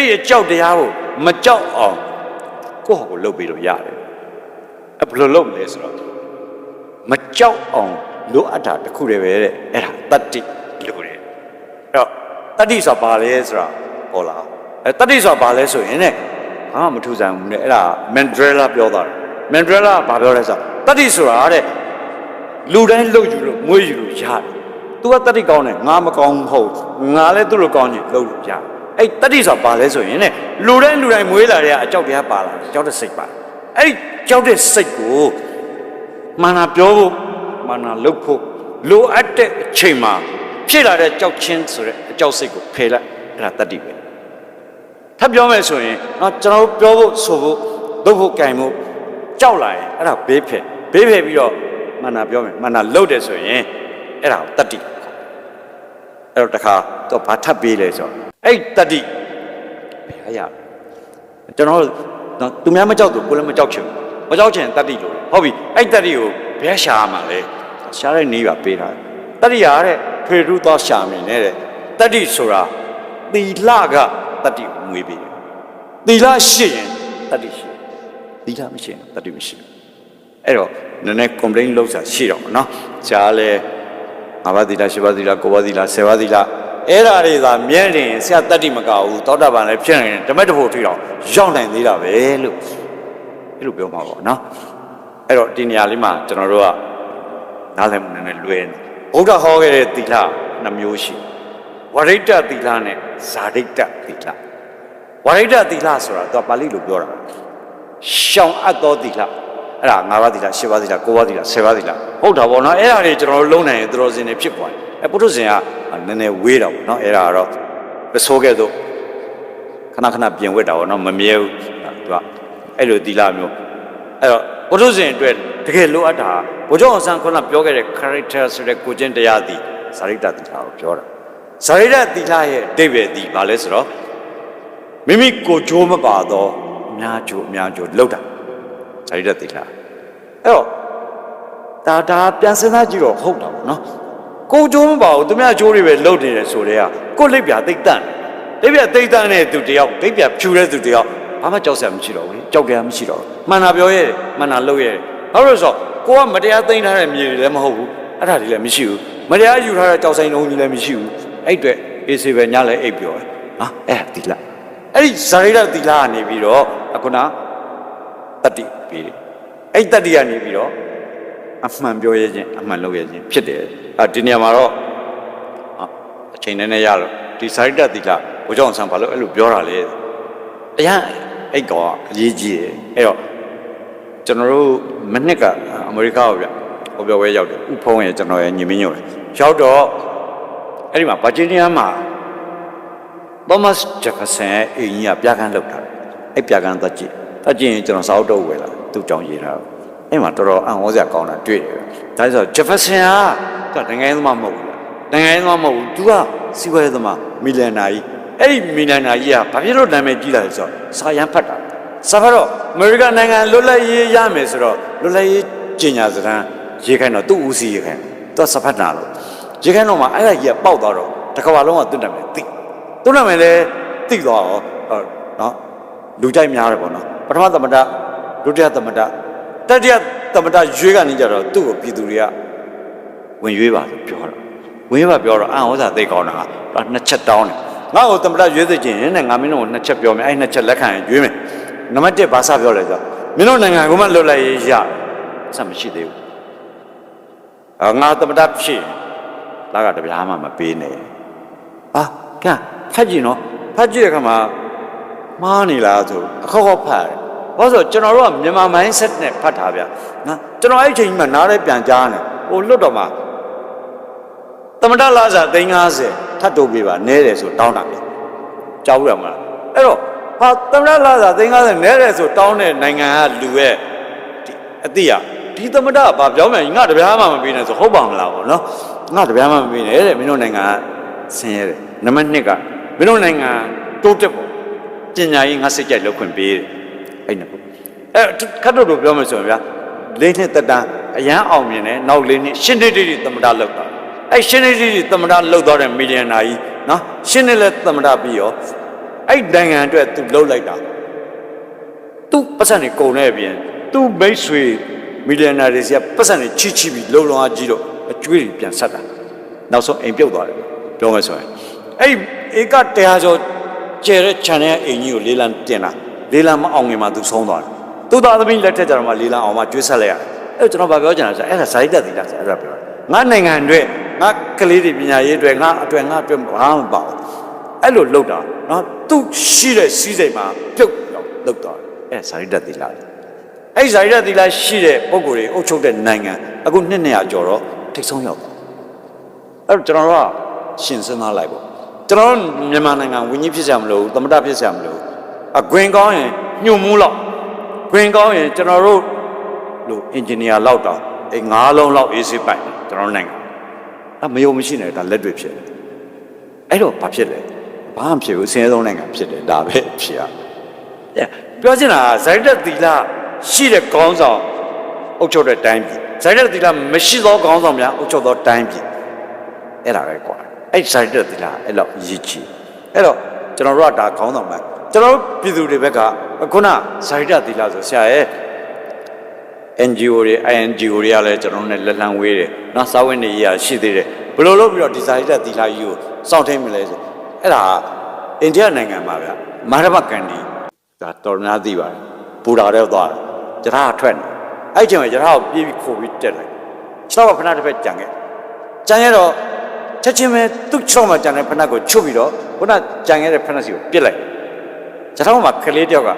အဲ့ဒီအကြောက်တရားကိုမကြောက်အောင်ကိုယ့်ဟာကိုယ်လုပ်ပြီးလို့ရတယ်အဲ့ဘယ်လိုလုပ်မလဲဆိုတော့မကြောက်အောင်လိုအပ်တာတစ်ခုတည်းပဲတဲ့အဲ့ဒါတတ္တိလို့တယ်အဲ့တော့တတ္တိဆိုတာဘာလဲဆိုတာဟောလာအဲ့တတ္တိဆိုတာဘာလဲဆိုရင်တဲ့ဘာမှမထူးဆန်းဘူးနဲ့အဲ့ဒါမန်ဒရလာပြောတာမန်ဒရလာကဘာပြောလဲဆိုတော့တတ္တိဆိုတာတဲ့လူတိုင်းလှုပ်ယူလို့မွေးယူလို့ရတယ်။ तू ကတတိကောင်းတယ်ငါမကောင်းဘူးဟုတ်။ငါလည်းသူ့လိုကောင်းချင်လှုပ်လို့ရတယ်။ အဲ့တတိဆိုတာဘာလဲဆိုရင်ねလူတိုင်းလူတိုင်းမွေးလာတဲ့အကြောက်တရားပါလာတယ်။ကြောက်တဲ့စိတ်ပါလာ။အဲ့ဒီကြောက်တဲ့စိတ်ကိုမာနာပြောဖို့မာနာလှုပ်ဖို့လိုအပ်တဲ့အချိန်မှာဖြစ်လာတဲ့ကြောက်ချင်းဆိုတဲ့အကြောက်စိတ်ကိုဖယ်လိုက်အဲ့ဒါတတိပဲ။ထပ်ပြောမယ်ဆိုရင်နော်ကျွန်တော်တို့ပြောဖို့ဆိုဖို့လုပ်ဖို့ကြင်ဖို့ကြောက်လာရင်အဲ့ဒါဘေးဖယ်ဘေးဖယ်ပြီးတော့မန္နာပြောမယ်မန္နာလှုပ်တယ်ဆိုရင်အဲ့ဒါကိုတတ္တိအဲ့တော့တခါတော့ဘာထပ်ပေးလဲဆိုတော့ အဲ့တတ္တိဘယ်ရရကျွန်တော်တို့နော်သူများမကြောက်သူကိုလည်းမကြောက်ချင်ဘူးမကြောက်ချင်တတ္တိလို့ဟုတ်ပြီအဲ့တတ္တိကိုဘယ်ရှာရမှာလဲရှာတဲ့နည်းပါပေးတာတတ္တိရတဲ့ထွေထူးသောရှာမင်းနဲ့တဲ့တတ္တိဆိုတာသီလကတတ္တိကိုမွေးပေးတယ်သီလရှိရင်တတ္တိရှိသီလမရှိရင်တတ္တိမရှိဘူးအဲ့တော့နည်းနည်း complain လုပ်တာရှိတော့မှာနော်ဂျားလဲငါးပါးသီလရှစ်ပါးသီလကိုးပါးသီလဆယ်ပါးသီလ အဲ့ဓာတွေသာမြဲနေရင်ဆရာတတ္တိမကဘူးသောတာပန်လည်းဖြစ်နေတယ်ဓမ္မတဖို့ထွေတော့ရောက်နိုင်သေးတာပဲလို့အဲ့လိုပြောမှာပေါ့နော်အဲ့တော့ဒီနေရာလေးမှာကျွန်တော်တို့ကနားလည်မှုနည်းနည်းလွဲနေဘုရားဟောခဲ့တဲ့သီလနှမျိုးရှိဝရိတ္တသီလနဲ့ဇာတိတ္တသီလဝရိတ္တသီလဆိုတာသူကပါဠိလိုပြောတာရှောင်အပ်သောသီလအဲ့ဒါ၅ပါးသီလ၈ပါးသီလ၉ပါးသီလ၁၀ပါးသီလဟုတ်တာပေါ့နော်အဲ့ဒါတွေကျွန်တော်တို့လုံးနိုင်ရင်သတော်စင်တွေဖြစ်သွားတယ် အဲ့ပုထုဇဉ်ကနည်းနည်းဝေးတာပေါ့နော်အဲ့ဒါကတော့ပစိုးခဲ့တော့ခဏခဏပြင်ဝတ်တာပေါ့နော်မမြဲဘူးသူကအဲ့လိုသီလမျိုးအဲ့တော့ပုထုဇဉ်အတွက်တကယ်လိုအပ်တာဘုရားအောင်ဆန်းခုနပြောခဲ့တဲ့ character ဆိုတဲ့ကိုချင်းတရားသည်ဇာရိတသီလကိုပြောတာဇာရိတသီလရဲ့အဓိပ္ပာယ်သည်ဘာလဲဆိုတော့မိမိကိုကြိုးမပါတော့အများကြိုးအများကြိုးလောက်တာဇာတိတသီလအဲ့တော့ဒါဒါပြန်စဉ်းစားကြည့်တော့ဟုတ်တာပေါ့နော် ကိုကြိုးမပါဘူးသူများကြိုးတွေပဲလုတ်နေတယ်ဆိုတဲ့ကကိုလိပ်ပြသိပ်တန့်တယ်လိပ်ပြသိပ်တန့်တဲ့သူတယောက်လိပ်ပြဖြူတဲ့သူတယောက်ဘာမှကြောက်စရာမရှိတော့ဘူးလေကြောက်ကြရမရှိတော့ဘူးမှန်တာပြောရဲတယ်မှန်တာလုပ်ရဲတယ်ဘာလို့လဲဆိုတော့ကိုကမတရားသိမ်းထားတဲ့မြေတွေလည်းမဟုတ်ဘူးအဲ့ဒါတွေလည်းမရှိဘူးမတရားယူထားတဲ့ကြောက်ဆိုင်လုံးကြီးလည်းမရှိဘူးအဲ့အတွက်အေးစေပဲညလည်းအိပ်ပြောတယ်ဟာအဲ့ဒါသီလအဲ့ဒီဇာတိတသီလကနေပြီးတော့အခုနတတ္တိပေးတယ်အဲ့တတ္တိကနေပြီးတော့ အမှန်ပြောရခြင်းအမှန်လုပ်ရခြင်းဖြစ်တယ်အဲဒီနေရာမှာတော့အာအချိန်နဲ့နဲ့ရတော့ဒီစာရိတ္တတိကဘုရားအောင်ဆန်းဘာလို့အဲ့လိုပြောတာလဲအရင်အဲ့ကောင်ကအရေးကြီးတယ်အဲ့တော့ကျွန်တော်တို့မနှစ်ကအမေရိကကိုဗျဟောပြောဝဲရောက်တယ်ဥဖုံးရဲ့ကျွန်တော်ရဲ့ညီမင်းညို့တယ်ရောက်တော့အဲ့ဒီမှာဗာဂျီးနီးယားမှာ Thomas Jefferson ရဲ့အိမ်ကြီးကပြကန်းလောက်တာအဲ့ပြကန်းသွားကြည့်သွားကြည့်ရင်ကျွန်တော်စာအုပ်တော့ဝယ်လာသူ့ကြောင့်ရေးတာ အဲ့မှာတော်တော်အံ့ဩစရာကောင်းတာတွေ့တယ်ဒါဆို Jefferson ကသူကနိုင်ငံရေးသမားမဟုတ်ဘူးနိုင်ငံရေးသမားမဟုတ်ဘူးသူကစီးပွားရေးသမားမီလန်နာကြီးအဲ့ဒီမီလန်နာကြီးကဘာဖြစ်လို့နာမည်ကြီးလာလဲဆိုတော့စာရန်ဖတ်တာစာဖတ်တော့အမေရိကန်နိုင်ငံလွတ်လပ်ရေးရမယ်ဆိုတော့လွတ်လပ်ရေးကျင်ညာစံရေးခိုင်းတော့သူ့ဦးစီးရေးခိုင်းသူကစာဖတ်တာလို့ရေးခိုင်းတော့မှအဲ့ဒါကြီးကပေါက်သွားတော့တစ်ကမ္ဘာလုံးကသူ့နာမည်သိသူနာမည်လည်းသိသွားအောင်ဟောနော်လူကြိုက်များတယ်ပေါ့နော်ပထမသမတဒုတိယသမတ တတိယသမတရွေးကနေကြတော့သူ့ကိုပြည်သူတွေကဝင်ရွေးပါလို့ပြောတော့ဝင်ရွေးပါပြောတော့အံဟောစာသိကောင်းတာကနှစ်ချက်တောင်းတယ်ငါ့ကိုသမတရွေးသိခြင်းနဲ့ငါမင်းတို့ကိုနှစ်ချက်ပြောမယ်အဲ့နှစ်ချက်လက်ခံရင်ရွေးမယ်နံပါတ်1ဘာစပြောလဲဆိုတော့မင်းတို့နိုင်ငံကမှလွတ်လပ်ရေးရဆက်မရှိသေးဘူးအာငါသမတဖြစ်ရင်လာကတပြားမှမပေးနဲ့အာကဲဖတ်ကြည့်နော်ဖတ်ကြည့်တဲ့အခါမှာမှားနေလားဆိုအခေါက်ခေါက်ဖတ်ရတယ် ဘာလို့ဆိုကျွန်တော်တို့ကမြန်မာ mindset နဲ့ဖတ်တာဗျနော်ကျွန်တော်အဲ့ဒီအချိန်ကြီးမှနားလဲပြန်ကြားနေဟိုလွတ်တော့မှာသမတလာစာ350ထပ်တိုးပေးပါနဲတယ်ဆိုတောင်းတာပဲကြောက်ရမလားအဲ့တော့ဟာသမတလာစာ350နဲတယ်ဆိုတောင်းတဲ့နိုင်ငံကလူရဲ့ဒီအတိအဒီသမတကဘာပြောမှငါတပြားမှမပေးနဲ့ဆိုဟုတ်ပါမလားဗောနော်ငါတပြားမှမပေးနဲ့တဲ့မင်းတို့နိုင်ငံကဆင်းရဲတယ်နံပါတ်2ကမင်းတို့နိုင်ငံတိုးတက်ဖို့ပညာရေးငါစိတ်ကြိုက်လောက်ခွင့်ပေးတယ် အဲ့နော်အဲ့ခတ်တော့လို့ပြောမယ်ဆိုရင်ဗျာလေးနှစ်တက်တန်းအရန်အောင်မြင်တယ်နောက်လေးနှစ်ရှင်းနှစ်တိတိသမ္မတလောက်တာအဲ့ရှင်းနှစ်တိတိသမ္မတလောက်တော့တဲ့မီလီယံနာကြီးနော်ရှင်းနှစ်လဲသမ္မတပြီးရောအဲ့နိုင်ငံအတွက်သူလှုပ်လိုက်တာသူပတ်စံနေကုန်တဲ့အပြင်သူမိတ်ဆွေမီလီယံနာတွေစီကပတ်စံနေချီချီပြီးလုံလုံအားကြီးတော့အကျွေးတွေပြန်ဆက်တာနောက်ဆုံးအိမ်ပြုတ်သွားတယ်ပြောမယ်ဆိုရင်အဲ့ဧကတရားကျော်ကျဲတဲ့ခြံထဲအိမ်ကြီးကိုလေးလံတင်တာ လေးလံမအောင်ငင်မှာသူဆုံးသွားတယ်သူသားသမီးလက်ထက်ကျတော့မှလေးလံအောင်မှကျွေးဆက်လိုက်ရတယ်အဲ့တော့ကျွန်တော်ဗာပြောချင်တာဆိုအဲ့ဒါဇာတိတက်သီလားဆိုအဲ့ဒါပြောငါနိုင်ငံအတွက်ငါကလေးတွေပညာရေးအတွက်ငါအတွက်ငါအတွက်ဘာမှမပေါ့အဲ့လိုလုပ်တာနော်သူရှိတဲ့စီးစိမ်မှာပြုတ်တော့လုပ်သွားတယ်အဲ့ဇာတိတက်သီလားအဲ့ဇာတိတက်သီလားရှိတဲ့ပုံကိုယ်တွေအုပ်ချုပ်တဲ့နိုင်ငံအခုနှစ်200ကျော်တော့ထိတ်ဆုံးရောက်သွားအဲ့တော့ကျွန်တော်တို့ကရှင်စင်းသားလိုက်ပေါ့ကျွန်တော်တို့မြန်မာနိုင်ငံဝင်းကြီးဖြစ်ကြမလို့သမတဖြစ်ကြမလို့ အကွင်ကောင်းရင်ညှို့မှုလောက်ကွင်ကောင်းရင်ကျွန်တော်တို့လို့အင်ဂျင်နီယာလောက်တော့အဲငါးလုံးလောက်အေးစစ်ပိုင်ကျွန်တော်တို့နိုင်ငံအမယုံမရှိနဲ့ဒါလက်တွေ့ဖြစ်တယ်အဲ့တော့ဘာဖြစ်လဲဘာမှဖြစ်ဘူးဆင်းရဲဆုံးနိုင်ငံဖြစ်တယ်ဒါပဲဖြစ်ရအဲပြောချင်တာကဇိုက်တက်သီလရှိတဲ့ကောင်းဆောင်အုပ်ချုပ်တဲ့တိုင်းပြည်ဇိုက်တက်သီလမရှိသောကောင်းဆောင်များအုပ်ချုပ်သောတိုင်းပြည်အဲ့ဒါပဲကွာအဲ့ဇိုက်တက်သီလအဲ့လောက်ရည်ကြီးအဲ့တော့ကျွန်တော်တို့ကဒါကောင်းဆောင်မှ ကျွန်တော်တို့ပြည်သူတွေဘက်ကခုနဇိုက်တက်သီလဆိုဆရာရဲ့ NGO တွေ INGO တွေကလည်းကျွန်တော်တို့နဲ့လက်လံဝေးတယ်။နော်စာဝင်နေရရှိသေးတယ်။ဘယ်လိုလုပ်ပြီးတော့ဒီဇိုင်းတက်သီလာကြီးကိုစောင့်ထိန်မလဲဆိုအဲ့ဒါအိန္ဒိယနိုင်ငံမှာဗျမာရမကန်ဒီဒါတော်များသိပါတယ်။ပူတာတော့သွားတယ်။ကြထားကထွက်နေ။အဲ့ချိန်မှာကြထားကိုပြေးပြီးခိုးပြီးတက်လိုက်။ခြေတော့ကဖဏတစ်ဖက်ကြံခဲ့။ကြံရတော့ချက်ချင်းပဲသူ့ခြေတော့မှကြံတဲ့ဖဏကိုချုပ်ပြီးတော့ခုနကြံခဲ့တဲ့ဖဏစီကိုပြစ်လိုက်။ ကြထားမှာကလေးတယောက်က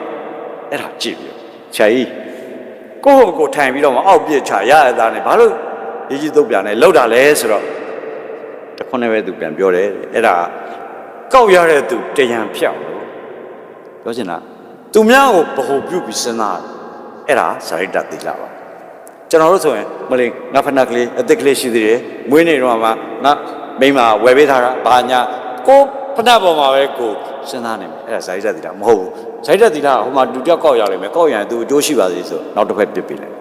အဲ့ဒါကြည့်ပြီးဆရာကြီးကိုယ့်ကိုယ်ထိုင်ပြီးတော့မအောက်ပြစ်ချရရတာနဲ့ဘာလို့ရေးကြီးသုတ်ပြန်လဲလောက်တာလဲဆိုတော့တခွန်းနဲ့ပဲသူပြန်ပြောတယ်အဲ့ဒါကောက်ရတဲ့သူတရံဖြောက်လို့ပြောချင်တာသူများကိုဗဟုပြုပြီးစဉ်းစားအဲ့ဒါဇာရိတသီလပါကျွန်တော်တို့ဆိုရင်မလေးငါဖနက်ကလေးအသက်ကလေးရှိသေးတယ်မွေးနေတော့မှငါမိမဝယ်ပေးထားတာဘာညာကိုဖနက်ပေါ်မှာပဲကို စဉ်းစားနေမယ်အဲ့ဒါဇာရိတသီလမဟုတ်ဘူးဇာရိတသီလကဟိုမှာလူပြောက်ကောက်ရလိမ့်မယ်ကောက်ရရင်သူအကျိုးရှိပါသေးဆိုနောက်တစ်ဖက်ပြစ်ပေးလိုက်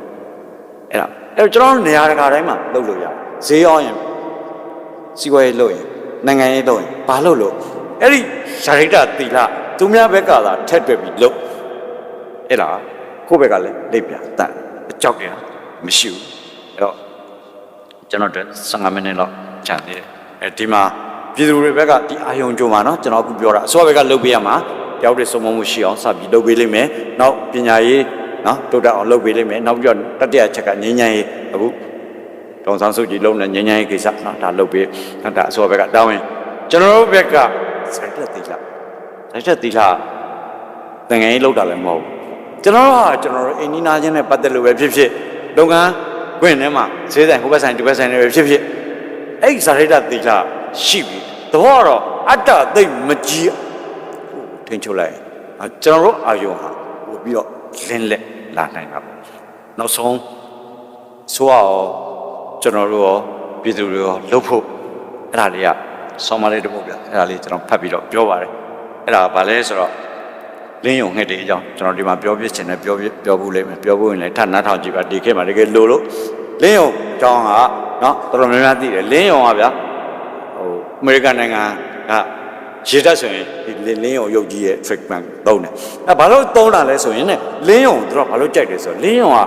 အဲ့ဒါအဲ့တော့ကျွန်တော်တို့နေရာတကာတိုင်းမှာလုပ်လို့ရတယ်ဈေးရောင်းရင်စီးပွားရေးလုပ်ရင်နိုင်ငံရေးလုပ်ရင်ဘာလုပ်လို့အဲ့ဒီဇာရိတသီလသူများဘက်ကသာထက်တွက်ပြီးလုပ်အဲ့ဒါကိုယ့်ဘက်ကလည်းလိပ်ပြတတ်အကြောက်ရမရှိဘူးအဲ့တော့ကျွန်တော်တို့15မိနစ်လောက်ကြာသေးတယ်အဲဒီမှာ ပြည်သူတွေဘက်ကဒီအာယုံကြုံမှာနော်ကျွန်တော်အခုပြောတာအစောဘက်ကလုပ်ပေးရမှာတယောက်တည်းစုံမမှုရှိအောင်စပြီးလုပ်ပေးလိမ့်မယ်နောက်ပညာရေးနော်တိုးတက်အောင်လုပ်ပေးလိမ့်မယ်နောက်ပြီးတော့တတိယချက်ကငင်းငင်းရေးအခုတောင်ဆန်းစုကြည်လုံးနဲ့ငင်းငင်းရေးကိစ္စနော်ဒါလုပ်ပေးဒါအစောဘက်ကတောင်းရင်ကျွန်တော်တို့ဘက်ကစက်တက်သီလစက်တက်သီလတငယ်ကြီးလောက်တာလည်းမဟုတ်ကျွန်တော်တို့ဟာကျွန်တော်တို့အိန္ဒိနာချင်းနဲ့ပတ်သက်လို့ပဲဖြစ်ဖြစ်လုပ်ငန်းခွင့်ထဲမှာဈေးဆိုင်ဟိုဘက်ဆိုင်ဒီဘက်ဆိုင်တွေပဲဖြစ်ဖြစ်အဲ့ဒီစရိတ္တသီလ ရှိပြီသဘောကတော့အတ္တသိမ့်မကြီးဟိုထင်ချုပ်လိုက်အာကျွန်တော်တို့အာယုံဟာပို့ပြီးတော့လင်းလက်လာနိုင်တာပေါ့နောက်ဆုံးဆိုအောင်ကျွန်တော်တို့ရောပြည်သူတွေရောလှုပ်ဖို့အဲ့ဒါလေးကဆောင်းမလေးတစ်ပုဒ်ပြအဲ့ဒါလေးကျွန်တော်ဖတ်ပြီးတော့ပြောပါတယ်အဲ့ဒါကဘာလဲဆိုတော့လင်းယုံငှက်တွေအကြောင်းကျွန်တော်ဒီမှာပြောပြချင်တယ်ပြောပြပြောဖို့လိမ့်မယ်ပြောဖို့ရင်လည်းထပ်နားထောင်ကြည့်ပါဒီခေတ်မှာတကယ်လို့လို့လင်းယုံအကြောင်းကနော်တော်တော်များများသိတယ်လင်းယုံကဗျာဟို အမေရိကန်နိုင်ငံကရေတက်ဆိုရင်ဒီလင်းယုံရုပ်ကြီးရဲ့ treatment သုံးတယ်အဲဘာလို့သုံးတာလဲဆိုရင်ねလင်းယုံတို့ကဘာလို့ကြိုက်တယ်ဆိုတော့လင်းယုံက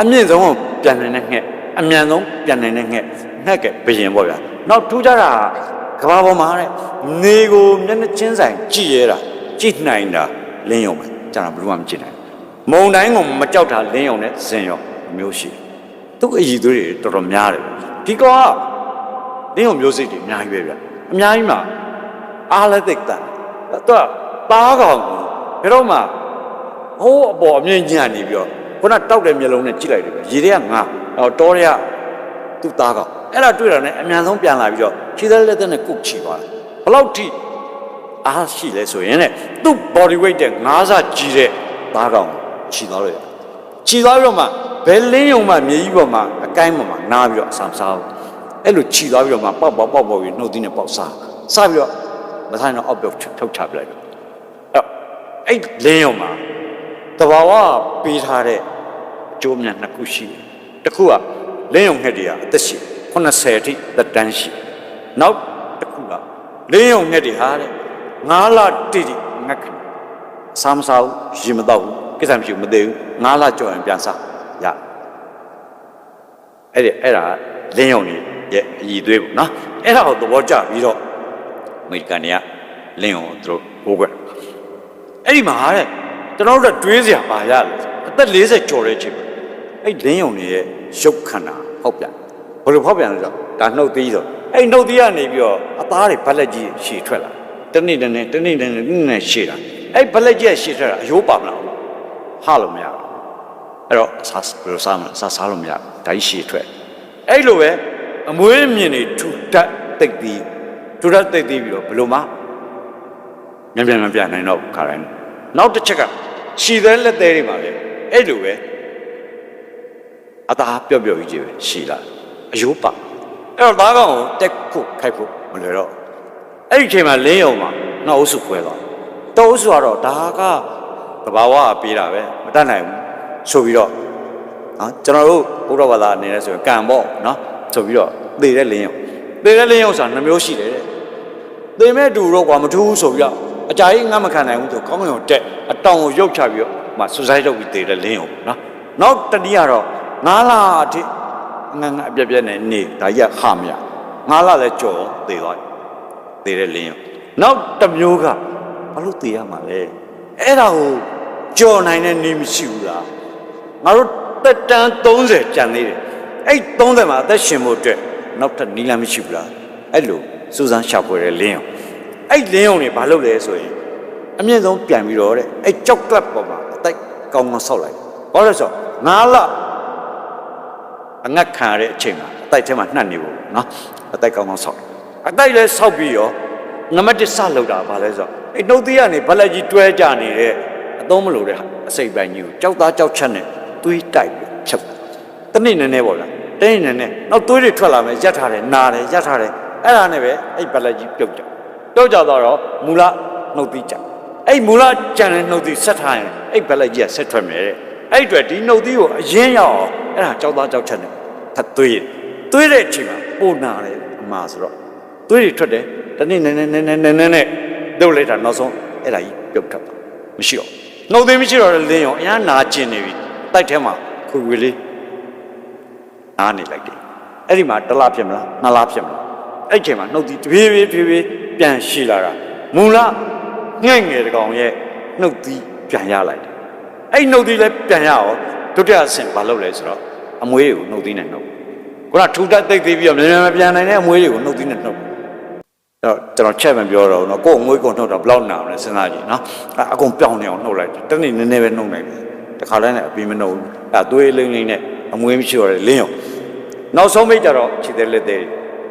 အမြင့်ဆုံးကိုပြန်နိုင်တဲ့ငှက်အမြန်ဆုံးပြန်နိုင်တဲ့ငှက်ငှက်ကဘယင်ပေါ့ဗျာနောက်ထူးခြားတာကကဘာပေါ်မှာတဲ့နေကိုမျက်နှာချင်းဆိုင်ကြည့်ရတာကြည့်နိုင်တာလင်းယုံပဲကျန်တာဘယ်သူမှမကြည့်နိုင်ဘူးမုံတိုင်းကိုမကြောက်တာလင်းယုံနဲ့ဇင်ရောမျိုးရှိတယ်သူ့အည်သွေးတွေတော်တော်များတယ်ဒီကောင်က လင်းယုံမျိုးစိတ်တွေအများကြီးပဲဗျအများကြီးမှာအားလက်သိတဲ့သူကပါးကောင်ဘယ်တော့မှဟိုးအပေါ်အမြင့်ကြီးကနေပြီးတော့ခုနတောက်တဲ့မျက်လုံးနဲ့ကြည့်လိုက်တယ်ဗျရေတွေကငါတော့တောတွေကသူ့သားကောင်အဲ့ဒါတွေ့တာနဲ့အမြန်ဆုံးပြန်လာပြီးတော့ခြေသက်လက်သက်နဲ့ကုတ်ချီသွားတယ်ဘလောက်ထိအားရှိလဲဆိုရင်တဲ့သူ့ body weight တဲ့ငါးဆကြီးတဲ့သားကောင်ခြီသွားလို့ရတယ်ခြီသွားပြီးတော့မှဘယ်လင်းယုံမှမြေကြီးပေါ်မှာအကိုင်းပေါ်မှာနားပြီးတော့အဆမ်စားဘူး အဲ့လိုခြီသွားပြီးတော့မှပေါက်ပေါက်ပေါက်ပေါက်ပြီးနှုတ်သီးနဲ့ပေါက်စားစားပြီးတော့မဆိုင်တော့အောက်ပြောက်ထုတ်ချပလိုက်တော့အဲ့အဲ့လင်းယုံမှာတဘာဝပေးထားတဲ့အကျိုးမြတ်နှစ်ခုရှိတယ်တစ်ခုကလင်းယုံငှက်တွေကအသက်ရှိ80အထိသက်တမ်းရှိနောက်တစ်ခုကလင်းယုံငှက်တွေဟာတဲ့9လတိတိမငတ်ခဏစားမစားဘူးရင်မတော့ဘူးကိစ္စမရှိဘူးမသေးဘူးငါးလကြော်ရင်ပြန်စားရအဲ့ဒီအဲ့ဒါလင်းယုံနေ ရဲ့အည်သွေးပေါ့နော်အဲ့ဒါကိုသဘောကျပြီးတော့အမေရိကန်တွေကလင်းယုံကိုသူတို့ဟိုးကွက်အဲ့ဒီမှာတဲ့ကျွန်တော်တို့ကတွေးစရာပါရလဲအသက်40ကျော်တဲ့ချိန်မှာအဲ့လင်းယုံနေရဲ့ရုပ်ခန္ဓာဟောက်ပြန်ဘယ်လိုဟောက်ပြန်လဲဆိုတော့ဒါနှုတ်သီးဆိုအဲ့နှုတ်သီးကနေပြီးတော့အသားတွေဗက်လက်ကြီးရှည်ထွက်လာတနေ့တနေ့တနေ့တနေ့တနေ့ရှည်လာအဲ့ဗက်လက်ကြီးကရှည်ထွက်တာအယိုးပါမလားဟာလို့မရဘူးအဲ့တော့စားဘယ်လိုစားမလဲစားစားလို့မရဘူးဒါကြီးရှည်ထွက်အဲ့လိုပဲ အမွေးမြင်တွေထူတက်တိတ်ပြီးထူတက်တိတ်ပြီးပြီးတော့ဘယ်လိုမှမြန်မြန်မြန်ပြန်နိုင်တော့ဘူးခါတိုင်းနောက်တစ်ချက်ကရှည်တဲ့လက်သေးတွေမှာလေအဲ့လိုပဲအသားပြော့ပြော့ကြီးကြီးပဲရှည်လာအယိုးပါအဲ့တော့သားကောင်ကိုတက်ဖို့ခိုက်ဖို့မလွယ်တော့အဲ့ဒီချိန်မှာလင်းယုံမှာနောက်အုပ်စုခွဲသွားတောအုပ်စုကတော့ဒါကတဘာဝကပေးတာပဲမတတ်နိုင်ဘူးဆိုပြီးတော့နော်ကျွန်တော်တို့ဘုရားဘာသာအနေနဲ့ဆိုရင်ကံပေါ့နော် ဆိုပြီးတော့သေတဲ့လင်းယုံသေတဲ့လင်းယုံဆိုတာနှမျိုးရှိတယ်တဲ့သေမဲ့တူတော့ကွာမထူးဘူးဆိုပြီးတော့အကြာကြီးငတ်မခံနိုင်ဘူးဆိုကောင်းကင်ကိုတက်အတောင်ကိုရုပ်ချပြီးတော့မှဆူဆိုင်လုပ်ပြီးသေတဲ့လင်းယုံနော်နောက်တနည်းကတော့ငါးလအထိငငအပြက်ပြက်နဲ့နေဒါကြီးကဟာမရငါးလလည်းကြော်သေသွားတယ်သေတဲ့လင်းယုံနောက်တစ်မျိုးကဘာလို့သေရမှာလဲအဲ့ဒါကိုကြော်နိုင်တဲ့နေမရှိဘူးလားငါတို့တက်တန်း30ကျန်သေးတယ် အဲ့30မှာအသက်ရှင်ဖို့အတွက်နောက်ထပ်နီးလမ်းမရှိဘူးလားအဲ့လိုစူးစမ်းရှာဖွေတဲ့လင်းအောင်အဲ့လင်းအောင်တွေဘာလုပ်လဲဆိုရင်အမြင့်ဆုံးပြန်ပြီးတော့တဲ့အဲ့ကြောက်ကလပ်ပေါ်မှာအတိုက်ကောင်းကောင်းဆောက်လိုက်ဘာလို့လဲဆိုတော့ငါလအငတ်ခံရတဲ့အချိန်မှာအတိုက်ထဲမှာနှံ့နေဖို့နော်အတိုက်ကောင်းကောင်းဆောက်အတိုက်လည်းဆောက်ပြီးရောနံပါတ်1စလောက်တာဘာလဲဆိုတော့အဲ့နှုတ်သီးကနေဘလက်ကြီးတွဲကြနေတဲ့အသုံးမလို့တဲ့အစိပ်ပိုင်းကြီးကိုကြောက်သားကြောက်ချက်နဲ့သွေးတိုက်ပြီးဖြတ် တနေ့နည်းနည်းပေါ့လားတနေ့နည်းနည်းနောက်သွေးတွေထွက်လာမယ်ရက်ထားတယ်နာတယ်ရက်ထားတယ်အဲ့ဒါနဲ့ပဲအဲ့ဘလက်ကြီးပြုတ်ကြပြုတ်ကြတော့မူလနှုတ်သီးကြအဲ့မူလကြံတဲ့နှုတ်သီးဆက်ထားရင်အဲ့ဘလက်ကြီးကဆက်ထွက်မယ်တဲ့အဲ့အတွက်ဒီနှုတ်သီးကိုအရင်ရောက်အောင်အဲ့ဒါကြောက်သားကြောက်ချက်နဲ့ထပ်သွေးသွေးတဲ့အချိန်မှာပိုနာတယ်အမှားဆိုတော့သွေးတွေထွက်တယ်တနေ့နည်းနည်းနည်းနည်းနည်းနည်းနဲ့လုပ်လိုက်တာနောက်ဆုံးအဲ့ဒါကြီးပြုတ်ထွက်သွားမရှိတော့နှုတ်သီးမရှိတော့လင်းရောအရန်နာကျင်နေပြီတိုက်ထဲမှာခွေခွေလေး နားနေလိုက်တယ်အဲ့ဒီမှာတစ်လားဖြစ်မလားနှစ်လားဖြစ်မလားအဲ့ချိန်မှာနှုတ်သီးတပြေးပြေးပြေးပြေးပြန်ရှိလာတာမူလငှဲ့ငယ်တကောင်ရဲ့နှုတ်သီးပြန်ရလိုက်တယ်အဲ့နှုတ်သီးလည်းပြန်ရအောင်ဒုတိယအဆင့်မလုပ်လဲဆိုတော့အမွေးတွေကိုနှုတ်သီးနဲ့နှုတ်ခုနထူတတ်သိပ်သေးပြီးတော့မြန်မြန်မပြန်နိုင်တဲ့အမွေးတွေကိုနှုတ်သီးနဲ့နှုတ်တော့ကျွန်တော်ချက်မပြောတော့ဘူးเนาะကိုယ်အမွေးကိုနှုတ်တော့ဘယ်လောက်နာမလဲစဉ်းစားကြည့်เนาะအဲ့အကုန်ပြောင်းနေအောင်နှုတ်လိုက်တယ်တနေ့နည်းနည်းပဲနှုတ်နိုင်တယ်တခါတည်းနဲ့အပြီးမနှုတ်ဘူးအဲသွေးလိမ့်လိမ့်နဲ့ အမွေးမရှိတော့တယ်လင်းရောနောက်ဆုံးမိတ်ကြတော့ခြေသေးလက်သေး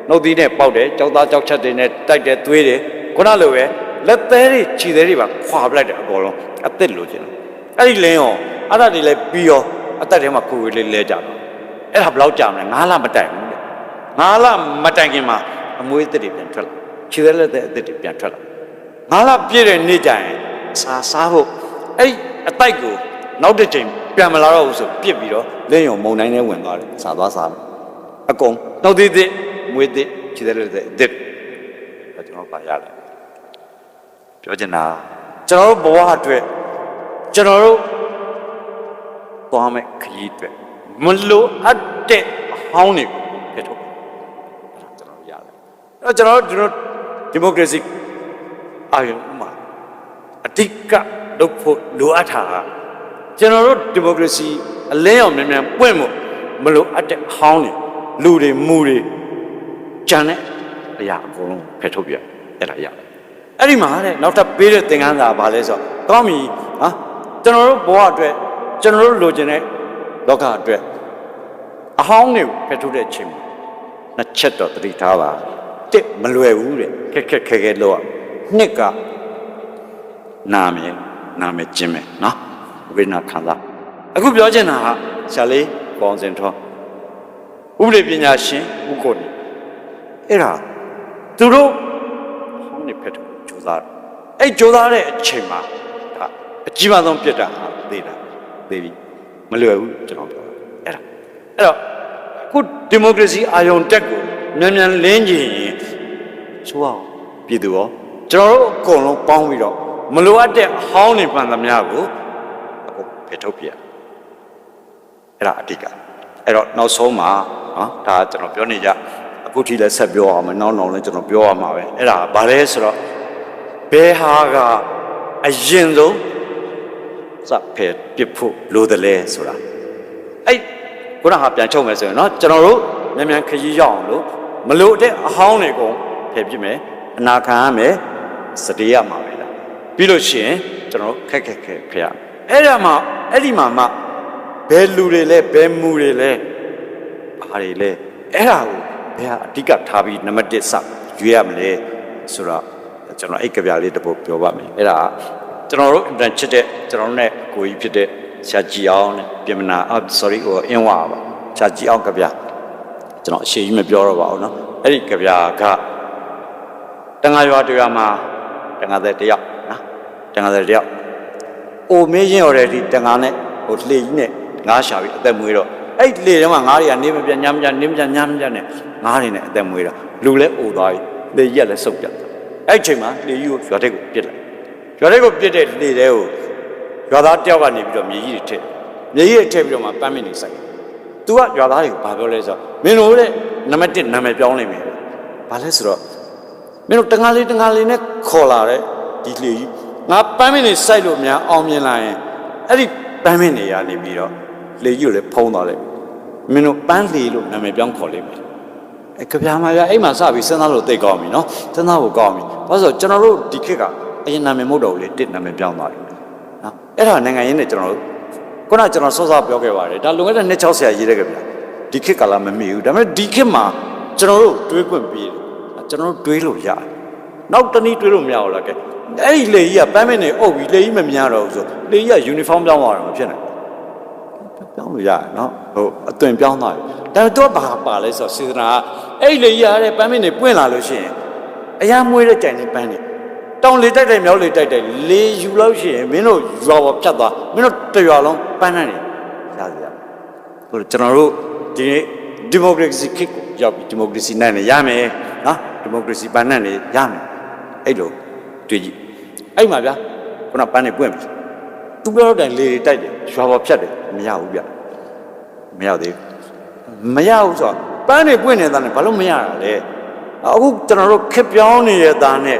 နှုတ်သီးနဲ့ပေါက်တယ်ကြောက်သားကြောက်ချက်တွေနဲ့တိုက်တယ်သွေးတယ်ခုနလိုပဲလက်သေးတွေခြေသေးတွေပါခွာပလိုက်တယ်အကုန်လုံးအသက်လိုချင်တယ်အဲ့ဒီလင်းရောအဲ့ဒါတွေလည်းပြီးရောအသက်ထဲမှာကိုယ်ဝေးလေးလဲကြတော့အဲ့ဒါဘယ်လောက်ကြာမလဲငါးလမတိုင်ဘူးတဲ့ငါးလမတိုင်ခင်မှာအမွေးအသက်တွေပြန်ထွက်လာခြေသေးလက်သေးအသက်တွေပြန်ထွက်လာငါးလပြည့်တဲ့နေ့ကျရင်စားစားဖို့အဲ့အတိုက်ကိုနောက်တစ်ချိန် ပြန်မလာတော့ဘူးဆိုပြစ်ပြီးတော့လင်းယုံမုံတိုင်းနဲ့ဝင်သွားတယ်စားသွားစားတယ်အကုန်နှုတ်သေးသေးမွေးသေးခြေသေးလက်သေးအသက်ဒါကျွန်တော်ပါရလိုက်ပြောချင်တာကျွန်တော်တို့ဘဝအတွက်ကျွန်တော်တို့သွားမဲ့ခရီးအတွက်မလိုအပ်တဲ့အဟောင်းတွေပြထုတ်အဲ့ဒါကျွန်တော်ရတယ်အဲ့တော့ကျွန်တော်တို့ဒီမိုကရေစီအာရုံမှာအဓိကလုပ်ဖို့လိုအပ်တာက ကျွန်တော်တို့ဒီမိုကရေစီအလင်းအောင်မြန်မြန်ပွင့်ဖို့မလိုအပ်တဲ့အဟောင်းတွေလူတွေမူတွေကြံတဲ့အရာအကုန်လုံးဖယ်ထုတ်ပြအဲ့ဒါရတယ်အဲ့ဒီမှာတဲ့နောက်ထပ်ပေးတဲ့သင်ခန်းစာကဘာလဲဆိုတော့ကောင်းပြီဟာကျွန်တော်တို့ဘဝအတွက်ကျွန်တော်တို့လိုချင်တဲ့လောကအတွက်အဟောင်းတွေကိုဖယ်ထုတ်တဲ့အချိန်မှာနှစ်ချက်တော့သတိထားပါတစ်မလွယ်ဘူးတဲ့ခက်ခက်ခဲခဲလို့နှစ်ကနာမယ်နာမယ်ကျင်းမယ်နော် ဝိညာဉ်ခံစားအခုပြောချင်တာကဆရာလေးပေါင်းစင်ထောဥပဒေပညာရှင်ဥက္ကိုနေအဲ့ဒါသူတို့ဟောင်းနေဖက်ထုတ်ကြိုးစားတယ်အဲ့ကြိုးစားတဲ့အချိန်မှာဒါအကြီးမားဆုံးပြစ်တာဟာသိတာသိပြီမလွယ်ဘူးကျွန်တော်ပြောတာအဲ့ဒါအဲ့တော့အခုဒီမိုကရေစီအာယုံတက်ကိုမြန်မြန်လင်းကြည့်ရင်ဆိုအောင်ပြည်သူရောကျွန်တော်တို့အကုန်လုံးပေါင်းပြီးတော့မလိုအပ်တဲ့အဟောင်းနေပန်သမျှကို အခုဖယ်ထုတ်ပြရအဲ့ဒါအတိတ်ကအဲ့တော့နောက်ဆုံးမှာနော်ဒါကျွန်တော်ပြောနေကြအခုထိလည်းဆက်ပြောအောင်မယ်နောက်နောက်လည်းကျွန်တော်ပြောရမှာပဲအဲ့ဒါဘာလဲဆိုတော့ဘယ်ဟာကအရင်ဆုံးစဖယ်ပြစ်ဖို့လိုတယ်လဲဆိုတာအဲ့ခုနကပြန်ချုပ်မယ်ဆိုရင်เนาะကျွန်တော်တို့မြန်မြန်ခရီးရောက်အောင်လို့မလို့တဲ့အဟောင်းတွေကုန်ဖယ်ပြစ်မယ်အနာခံရမယ်စတေးရမှာပဲလားပြီးလို့ရှိရင်ကျွန်တော်တို့ခက်ခက်ခက်ဖယ်ရ အဲ့ဒါမှအဲ့ဒီမှာမှဘယ်လူတွေလဲဘယ်မူတွေလဲဘာတွေလဲအဲ့ဒါကိုဘယ်ဟာအဓိကထားပြီးနံပါတ်1စရွေးရမလဲဆိုတော့ကျွန်တော်အဲ့ကြပြလေးတစ်ပုဒ်ပြောပါမယ်အဲ့ဒါကကျွန်တော်တို့အင်တန်ချစ်တဲ့ကျွန်တော်တို့ ਨੇ ကိုကြီးဖြစ်တဲ့ဆရာကြီးအောင်နဲ့ပြင်မနာအာ sorry ဟိုအင်းဝါပါဆရာကြီးအောင်ကြပြကျွန်တော်အရှိကြီးမပြောတော့ပါဘူးเนาะအဲ့ဒီကြပြကတန်ဃာရွာတွေ့ရမှာတန်ဃာတဲ့တယောက်နော်တန်ဃာတဲ့တယောက် အိုမင်းရင်ရော်တဲ့ဒီတန်ဃာနဲ့ဟိုလှေကြီးနဲ့ငားရှာပြီးအသက်မွေးတော့အဲ့ဒီလှေထဲမှာငားတွေကနေမပြညမ်းပြနေမပြညမ်းပြနဲ့ငားတွေနဲ့အသက်မွေးတော့လူလဲအိုသွားပြီလှေကြီးကလည်းစုပ်ပြတ်အဲ့ဒီချိန်မှာလှေကြီးကိုရွာထိပ်ကိုပြစ်လိုက်ရွာထိပ်ကိုပြစ်တဲ့လှေတဲကိုရွာသားတယောက်ကနေပြီးတော့မြေကြီးတွေထည့်မြေကြီးတွေထည့်ပြီးတော့မှပန်းမင်းနေဆိုင်။ तू ကရွာသားတွေကိုဘာပြောလဲဆိုတော့မင်းတို့တဲ့နံပါတ်1နာမည်ပြောင်းလိုက်မယ်။ဘာလဲဆိုတော့မင်းတို့တငါလေးတငါလေးနဲ့ခေါ်လာတဲ့ဒီလေကြီး ငါပန်းမင်းနေစိုက်လို့များအောင်မြင်လာရင်အဲ့ဒီပန်းမင်းနေရနေပြီးတော့လေကြီးကိုလည်းဖုံးသွားလိုက်။မင်းတို့ပန်းလေလို့နာမည်ပြောင်းခေါ်လိုက်မယ်။အဲကြပြာမှာပြအဲ့မှာစပြီးစဉ်းစားလို့သိကောင်းပြီနော်။စဉ်းစားဖို့ကောင်းပြီ။ဘာလို့ဆိုကျွန်တော်တို့ဒီခေတ်ကအရင်နာမည်မဟုတ်တော့ဘူးလေတစ်နာမည်ပြောင်းသွားတယ်နော်။အဲ့ဒါနိုင်ငံရင်းနဲ့ကျွန်တော်တို့ခုနကကျွန်တော်စောစောပြောခဲ့ပါတယ်ဒါလွန်ခဲ့တဲ့260ရေးတဲ့ကြပြာဒီခေတ်ကလာမမိဘူးဒါပေမဲ့ဒီခေတ်မှာကျွန်တော်တို့တွေးခွင့်ပြီးတယ်ကျွန်တော်တို့တွေးလို့ရတယ်နောက်တနည်းတွေးလို့မရဘူးလားကဲ အဲ့ဒီလေကြီးကပန်းမင်းနေအုပ်ပြီးလေကြီးမမြင်တော့ဘူးဆိုလေကြီးကယူနီဖောင်းပြောင်းသွားတာမဖြစ်နိုင်ဘူးပြောင်းလို့ရတယ်နော်ဟိုအသွင်ပြောင်းသွားပြီဒါပေမဲ့သူကဘာပါလဲဆိုတော့စေတနာကအဲ့ဒီလေကြီးရတဲ့ပန်းမင်းနေပွင့်လာလို့ရှိရင်အရာမွေးတဲ့ကြိုင်နေပန်းနေတောင်လေတိုက်တိုက်မြောက်လေတိုက်တိုက်လေယူလို့ရှိရင်မင်းတို့ရွာပေါ်ဖြတ်သွားမင်းတို့တရွာလုံးပန်းနေတယ်ရစီရဟိုကျွန်တော်တို့ဒီနေ့ဒီမိုကရေစီခေတ်ကိုရောက်ပြီဒီမိုကရေစီနိုင်နေရမယ်နော်ဒီမိုကရေစီပန်းနဲ့နေရမယ်အဲ့လို တွေ့ကြည့်အဲ့မှာဗျာခုနပန်းနေပွင့်ပြီသူပြောတော့တိုင်လေတွေတိုက်တယ်ရွာပေါ်ဖြတ်တယ်မရဘူးဗျမရသေးဘူးမရဘူးဆိုတော့ပန်းနေပွင့်နေတာနဲ့ဘာလို့မရတာလဲအခုကျွန်တော်တို့ခက်ပြောင်းနေတဲ့သားနဲ့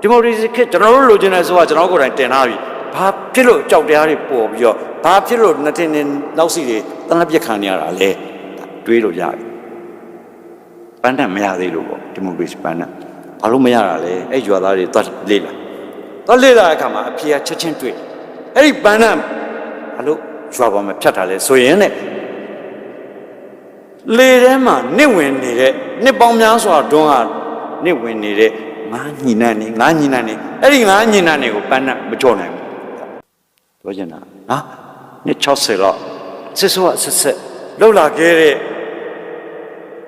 ဒီမိုကရေစီခေတ်ကျွန်တော်တို့လိုချင်တဲ့ဆိုတာကျွန်တော်ကိုယ်တိုင်တင်ထားပြီဘာဖြစ်လို့ကြောက်တရားတွေပေါ်ပြီးတော့ဘာဖြစ်လို့နှစ်ထင်းထင်းနောက်စီတွေတန်းလက်ပြက်ခံနေရတာလဲတွေးလို့ရတယ်ပန်းတန်မရသေးလို့ပေါ့ဒီမိုကရေစီပန်းတန် ဘာလို့မရတာလဲအဲ့ရွာသားတွေသွားလေ့လာသွားလေ့လာတဲ့အခါမှာအဖေကချက်ချင်းတွေ့အဲ့ဒီပန်းတန်ဘာလို့ရွာပေါ်မှာဖြတ်ထားလဲဆိုရင်တဲ့လေထဲမှာနစ်ဝင်နေတဲ့နှစ်ပေါင်းများစွာတွန်းကနစ်ဝင်နေတဲ့ငါးညီနန်းနေငါးညီနန်းနေအဲ့ဒီငါးညီနန်းတွေကိုပန်းတန်မကြော်နိုင်ဘူးပြောချင်တာနော်နှစ်60လောက်စစ်ဆိုးကဆက်ဆက်လောက်လာခဲ့တဲ့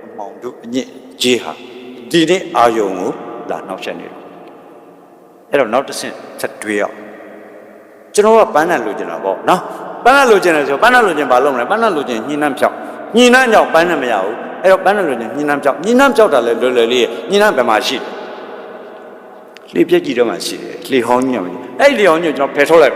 အမောင်တို့အညစ်ကြီးဟာ ဒီနေ့အာယုံကိုလာနောက်ချက်နေတယ်အဲ့တော့နောက်တစ်ဆင့်ဆက်တွေးအောင်ကျွန်တော်ကပန်းနဲ့လိုချင်တာပေါ့နော်ပန်းနဲ့လိုချင်တယ်ဆိုပန်းနဲ့လိုချင်ဘာလုပ်မလဲပန်းနဲ့လိုချင်ညှိနှမ်းဖြောက်ညှိနှမ်းကြောင့်ပန်းနဲ့မရဘူးအဲ့တော့ပန်းနဲ့လိုချင်ညှိနှမ်းဖြောက်ညှိနှမ်းဖြောက်တာလဲလွယ်လွယ်လေးညှိနှမ်းဘယ်မှာရှိတယ်လေပြက်ကြီးတော့မှရှိတယ်လေဟောင်းကြီးကအဲ့လေဟောင်းကြီးကိုကျွန်တော်ဖယ်ထုတ်လိုက်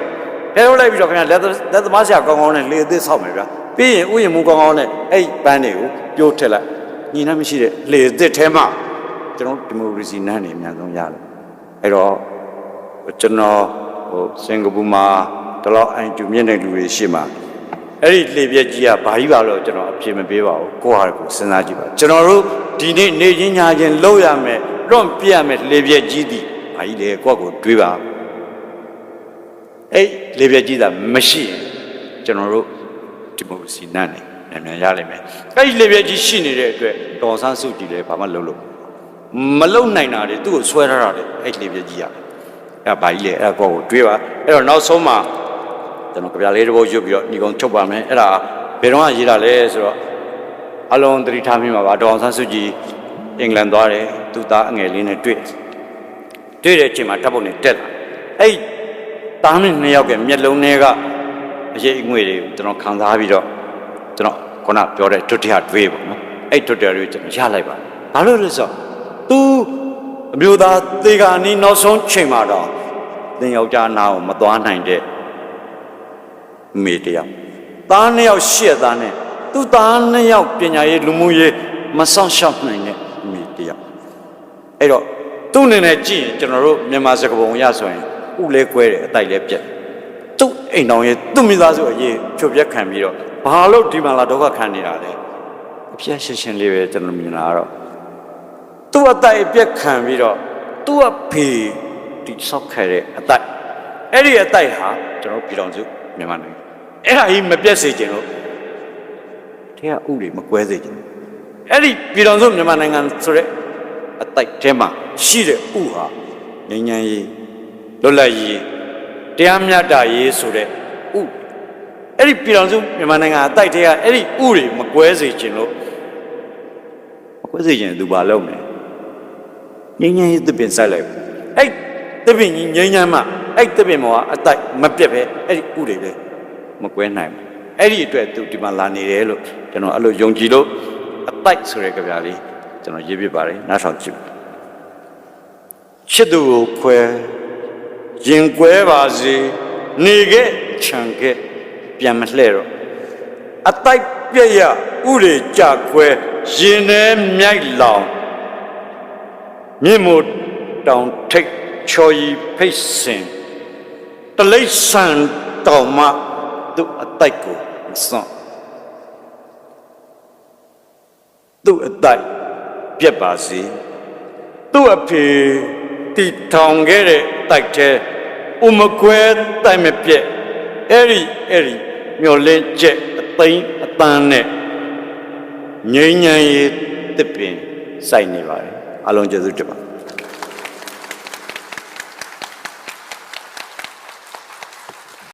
ဖယ်ထုတ်လိုက်ပြီးတော့ခင်ဗျာလက်လက်သမားဆရာကောင်းကောင်းနဲ့လေအသစ်ဆောက်မယ်ဗျာပြီးရင်ဥယျာဉ်မူကောင်းကောင်းနဲ့အဲ့ပန်းတွေကိုပြိုးထက်လိုက်ညှိနှမ်းမရှိတဲ့လေအသစ်ထဲမှာ ကျွန်တော်ဒီမိုကရေစီနန်းနေအများဆုံးရတယ်အဲ့တော့ကျွန်တော်ဟိုစင်ကာပူမှာတလောက်အိုင်ကျူမြင့်တဲ့လူတွေရှိမှာအဲ့ဒီလေပြက်ကြီးကဘာကြီးပါလို့ကျွန်တော်အပြေမပေးပါဘူးကိုယ့်ဟာကိုယ်စဉ်းစားကြည့်ပါကျွန်တော်တို့ဒီနေ့နေချင်းညာချင်းလှုပ်ရမယ်လွန့်ပြရမယ်လေပြက်ကြီးသည်ဘာကြီးလဲကိုယ့်ကိုယ်တွေးပါအဲ့လေပြက်ကြီးသာမရှိရင်ကျွန်တော်တို့ဒီမိုကရေစီနန်းနေမြန်မြန်ရလိမ့်မယ်အဲ့ဒီလေပြက်ကြီးရှိနေတဲ့အတွက်တော်ဆန်းစုကြည်လည်းဘာမှလုပ်လို့ မလုံနိုင်တာတွေသူ့ကိုဆွဲထားတာလေအဲ့လေပြက်ကြီးရအဲ့ဘာကြီးလဲအဲ့ကောကိုတွေးပါအဲ့တော့နောက်ဆုံးမှာကျွန်တော်ကြပြလေးတစ်ပုဒ်ရွတ်ပြီးတော့ညီကောင်ချုပ်ပါမယ်အဲ့ဒါဘယ်တော့မှရေးတာလဲဆိုတော့အလုံးသတိထားမိမှာပါဒေါအောင်ဆန်းစုကြည်အင်္ဂလန်သွားတယ်သူသားအငယ်လေးနဲ့တွေ့တွေ့တဲ့အချိန်မှာတပ်ပုတ်နဲ့တက်လာအဲ့တားနဲ့နှစ်ယောက်ကမျက်လုံးထဲကအရေးအငွေတွေကိုကျွန်တော်ခံစားပြီးတော့ကျွန်တော်ခုနပြောတဲ့ဒုတိယတွေးပေါ့နော်အဲ့ဒုတိယတွေကျွန်တော်ရလိုက်ပါဘာလို့လဲဆိုတော့ तू အမျိုးသားသေကာနီးနောက်ဆုံးချိန်မှာတော့င်ယောက်ျားနာကိုမသွားနိုင်တဲ့မိတယောက်သားနှစ်ယောက်ရှက်သားနဲ့သူ့သားနှစ်ယောက်ပညာရေးလူမှုရေးမဆောင်ရှောက်နိုင်တဲ့မိတယောက်အဲ့တော့သူ့အနေနဲ့ကြည့်ရင်ကျွန်တော်တို့မြန်မာစကားပုံရဆိုရင်ဥလဲကွဲတယ်အတိုက်လဲပြက်သူ့အိမ်တော်ရဲ့သူ့မိသားစုအရေးချုပ်ပြက်ခံပြီးတော့ဘာလို့ဒီမှာလာဒုက္ခခံနေတာလဲအပြည့်ရှင်းရှင်းလေးပဲကျွန်တော်မြင်လာတော့ သူ့အတိုက်အပြက်ခံပြီးတော့သူ့အဖေတိဆောက်ခဲ့တဲ့အတိုက်အဲ့ဒီအတိုက်ဟာကျွန်တော်ပြည်တော်စုမြန်မာနိုင်ငံအဲ့ဒါကြီးမပြတ်စေခြင်းလို့ထဲကဥတွေမကွဲစေခြင်းအဲ့ဒီပြည်တော်စုမြန်မာနိုင်ငံဆိုတဲ့အတိုက်ထဲမှာရှိတဲ့ဥဟာငញ្ញမ်းရေးလွတ်လပ်ရေးတရားမျှတရေးဆိုတဲ့ဥအဲ့ဒီပြည်တော်စုမြန်မာနိုင်ငံအတိုက်ထဲကအဲ့ဒီဥတွေမကွဲစေခြင်းလို့မကွဲစေခြင်းသူဘာလုပ်မလဲ ငိမ့်ငိမ့်ရေးသစ်ပင်စိုက်လိုက်အဲ့သစ်ပင်ကြီးငိမ့်ငိမ့်မှအဲ့သစ်ပင်ပေါ်ကအတိုက်မပြတ်ပဲအဲ့ဒီဥတွေလေမကွဲနိုင်ဘူးအဲ့ဒီအတွက်သူဒီမှာလာနေတယ်လို့ကျွန်တော်အဲ့လိုယုံကြည်လို့အတိုက်ဆိုတဲ့ကြပြလေးကျွန်တော်ရေးပြပါတယ်နားထောင်ကြည့်ချစ်သူကိုခွဲရင်ကွဲပါစေနေခဲ့ခြံခဲ့ပြန်မလှဲ့တော့အတိုက်ပြက်ရဥတွေကြခွဲရင်ထဲမြိုက်လောင် မြင့်မို့တောင်ထိတ်ချော်ရီဖိတ်စင်တလိษံတောင်မှသူ့အတိုက်ကိုမစွန့်သူ့အတိုက်ပြက်ပါစေသူ့အဖေတီထောင်ခဲ့တဲ့တိုက်တဲ့ဥမကွဲတိုက်မပြက်အဲ့ဒီအဲ့ဒီမျောလင်းချက်အသိမ်းအတန်းနဲ့ငိမ့်ညံရေးတစ်ပင်စိုက်နေပါတယ် အလုံးကျေးဇူးတင်ပါ